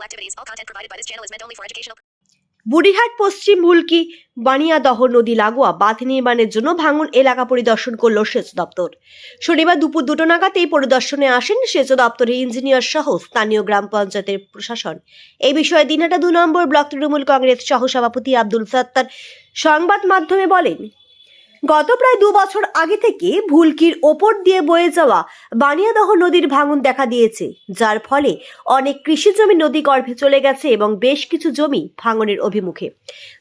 illegal activities. All content provided by this channel is meant only for educational Burirhat, পশ্চিম ভুলকি বানিয়াদহ নদী লাগোয়া বাঁধ নির্মাণের জন্য ভাঙন এলাকা পরিদর্শন করল সেচ দপ্তর শনিবার দুপুর দুটো নাগাদ এই পরিদর্শনে আসেন সেচ দপ্তরের ইঞ্জিনিয়ার সহ স্থানীয় গ্রাম পঞ্চায়েতের প্রশাসন এই বিষয়ে দিনহাটা দু নম্বর ব্লক তৃণমূল কংগ্রেস সহ সভাপতি আব্দুল সত্তার সংবাদ মাধ্যমে বলেন গত প্রায় দু বছর আগে থেকে ভুলকির ওপর দিয়ে বয়ে যাওয়া বানিয়াদহ নদীর ভাঙন দেখা দিয়েছে, যার ফলে অনেক কৃষি জমি নদী গর্ভে চলে গেছে এবং বেশ কিছু জমি ভাঙনের অভিমুখে,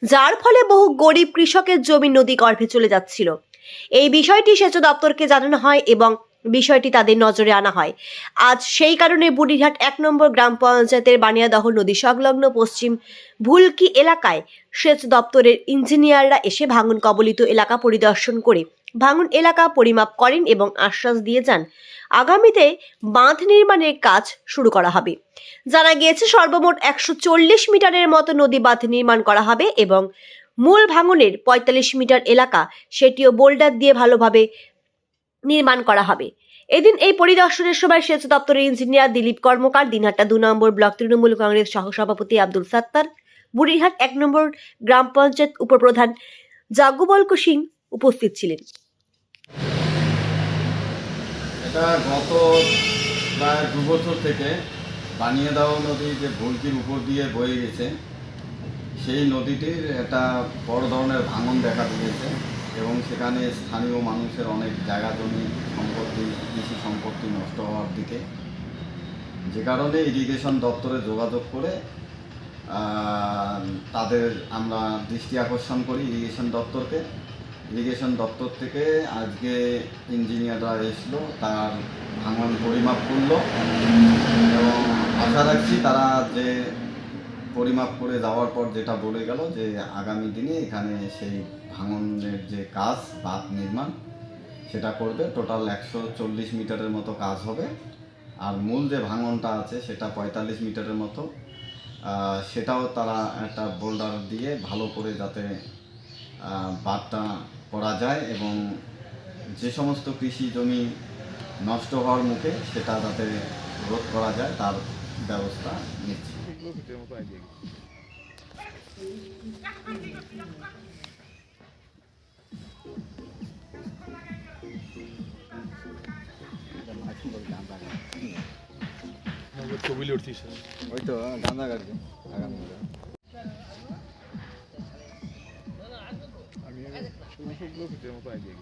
যার ফলে বহু গরিব কৃষকের জমি নদী গর্ভে চলে যাচ্ছিল। এই বিষয়টি সেচ দপ্তরকে জানানো হয় এবং বিষয়টি তাদের নজরে আনা হয়। আজ সেই কারণে বুড়িঘাট এক নম্বর গ্রাম পঞ্চায়েতের বানিয়াদহ নদী সংলগ্ন পশ্চিম ভুলকি এলাকায় সেচ দপ্তরের ইঞ্জিনিয়াররা এসে ভাঙন কবলিত এলাকা পরিদর্শন করে ভাঙন এলাকা পরিমাপ করেন এবং আশ্বাস দিয়ে যান, আগামীতে বাঁধ নির্মাণের কাজ শুরু করা হবে। জানা গিয়েছে, সর্বমোট একশো চল্লিশ মিটারের মতো নদী বাঁধ নির্মাণ করা হবে এবং মূল ভাঙনের পঁয়তাল্লিশ মিটার এলাকা সেটিও বোল্ডার দিয়ে ভালোভাবে নির্মাণ করা হবে। এদিন এই পরিদর্শনের সময় সেচ দপ্তরের ইঞ্জিনিয়ার দিলীপ কর্মকার দিনহাটা দু নম্বর ব্লক তৃণমূল কংগ্রেস সহসভাপতি আব্দুল সাত্তার, বুড়িরহাট এক নম্বর গ্রাম পঞ্চায়েত উপপ্রধান যাজ্ঞবল্ক সিং উপস্থিত ছিলেন। এটা গত প্রায় দু বছর থেকে বানিয়ে দেওয়া নদী যে ভুলকির উপর দিয়ে বয়ে গেছে, সেই নদীটির একটা বড় ধরনের ভাঙন দেখা দিয়েছে। এবং সেখানে স্থানীয় মানুষের অনেক জায়গা জমি সম্পত্তি, কৃষি সম্পত্তি নষ্ট হওয়ার দিকে। যে কারণে ইরিগেশন দপ্তরে যোগাযোগ করে তাদের আমরা দৃষ্টি আকর্ষণ করি ইরিগেশন দপ্তরকে। ইরিগেশন দপ্তর থেকে আজকে ইঞ্জিনিয়াররা এসলো, তার ভাঙন পরিমাপ করল। এবং আশা রাখছি তারা যে পরিমাপ করে যাওয়ার পর যেটা বলে গেল যে আগামী দিনে এখানে সেই ভাঙনের যে কাজ, বাঁধ নির্মাণ, সেটা করবে। টোটাল একশো চল্লিশ মিটারের মতো কাজ হবে। আর মূল যে ভাঙনটা আছে, সেটা পঁয়তাল্লিশ মিটারের মতো। সেটাও তারা একটা বোল্ডার দিয়ে ভালো করে যাতে বাঁধটা করা যায় এবং যে সমস্ত কৃষি জমি নষ্ট হওয়ার মুখে সেটা যাতে রোধ করা যায়, তার ব্যবস্থা নিচ্ছে। ছবি উঠছিস ওই তো গাঁদা গাড়ি আগামী আমি মতো আইডিয়া